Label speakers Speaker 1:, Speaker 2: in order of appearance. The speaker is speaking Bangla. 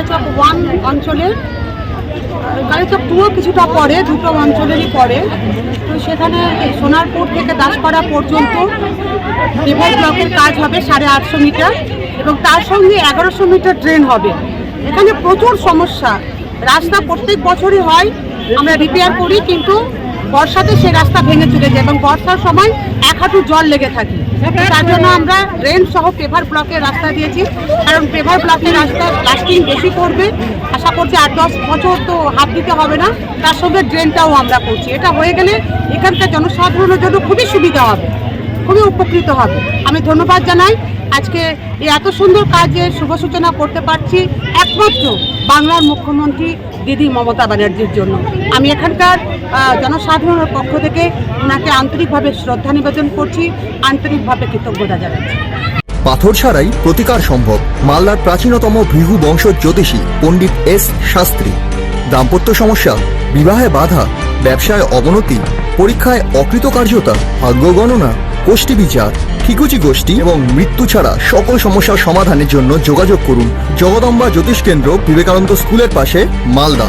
Speaker 1: কালিয়াচক ওয়ান অঞ্চলের কালিয়াচক টুও কিছুটা পরে, দুটো অঞ্চলেরই পরে। তো সেখানে সোনারপুর থেকে দাসপাড়া পর্যন্ত পেভার ব্লকের কাজ হবে সাড়ে আটশো মিটার এবং তার সঙ্গে এগারোশো মিটার ড্রেন হবে। এখানে প্রচুর সমস্যা। রাস্তা প্রত্যেক বছরই হয়, আমরা রিপেয়ার করি, কিন্তু বর্ষাতে সে রাস্তা ভেঙে চলে যায় এবং বর্ষার সময় এক হাঁটু জল লেগে থাকে। তার জন্য আমরা ড্রেন সহ পেভার ব্লকের রাস্তা দিয়েছি। কারণ পেভার ব্লকের রাস্তা লাস্টিং বেশি করবে আশা করছি আট দশ বছর তো হাত দিতে হবে না। তার সঙ্গে ড্রেনটাও আমরা করছি। এটা হয়ে গেলে এখানকার জনসাধারণের জন্য খুবই সুবিধা হবে। খুবই উপকৃত হবে। আমি ধন্যবাদ জানাই। আজকে এই এত সুন্দর কাজে শুভ সূচনা করতে পারছি একমাত্র বাংলার মুখ্যমন্ত্রী দিদি মমতা ব্যানার্জির জন্য। আমি এখানকার জনসাধারণের পক্ষ থেকে ওনাকে আন্তরিকভাবে শ্রদ্ধা নিবেদন করছি, আন্তরিকভাবে কৃতজ্ঞতা জানাচ্ছি।
Speaker 2: পাথর ছাড়াই প্রতিকার সম্ভব মালদার প্রাচীনতম ভৃহু বংশ জ্যোতিষী পণ্ডিত এস শাস্ত্রী। দাম্পত্য সমস্যা, বিবাহে বাধা, ব্যবসায় অবনতি, পরীক্ষায় অকৃতকার্যতা, ভাগ্য গণনা, গোষ্ঠী বিচার, ঠিকুচি গোষ্ঠী এবং মৃত্যু ছাড়া সকল সমস্যার সমাধানের জন্য যোগাযোগ করুন জগদম্বা জ্যোতিষ কেন্দ্র বিবেকানন্দ স্কুলের পাশে, Malda.